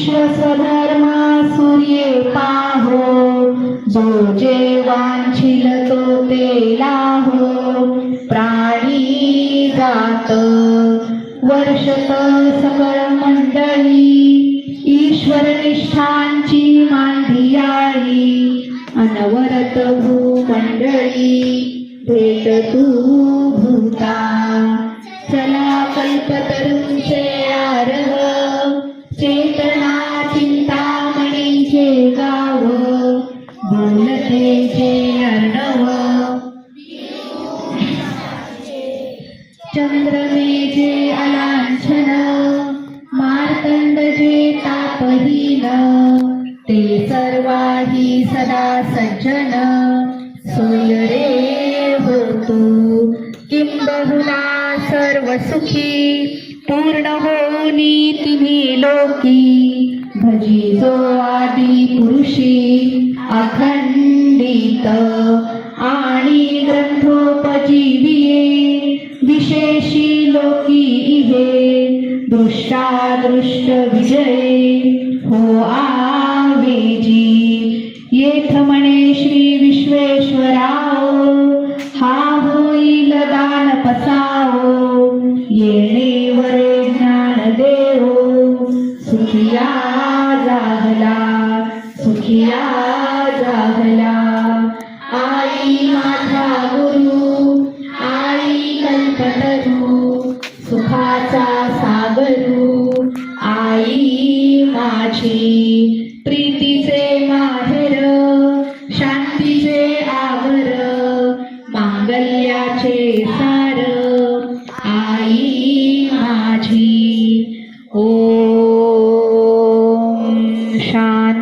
विश्व स्वधर्मा सूर्ये पाहो जो जे वांछिल तो ते लाहो. प्राणी जात वर्षत सकळ मंडळी ईश्वर निष्ठांची मांडियाळी अनवरत भूमंडळी भेट तू बोलते अर्णव चंद्रमेचे अलांछन मार्तंडचे तापहीन ते सर्वाही सदा सज्जन सोयरे होतो. किंबहुना सर्व सुखी पूर्ण होनी तिन्ही लोकी भजी जो आदि पुरुषी अखंडित आणि ग्रंथोपजीविये विशेषी लोकी इहे दृष्टादृष्ट विजये हो आवेजी येथ म्हणे श्री विश्वेश्वराओ हा होईल दान पसाओ येणे वरे ज्ञान देवो सुखिया सुखिया जाहला आई माझा गुरु आई कल्पतरू सुखाचा सागरू आई माझी प्रीतीचे माहेर शांतीचे आवर मांगल्याचे सार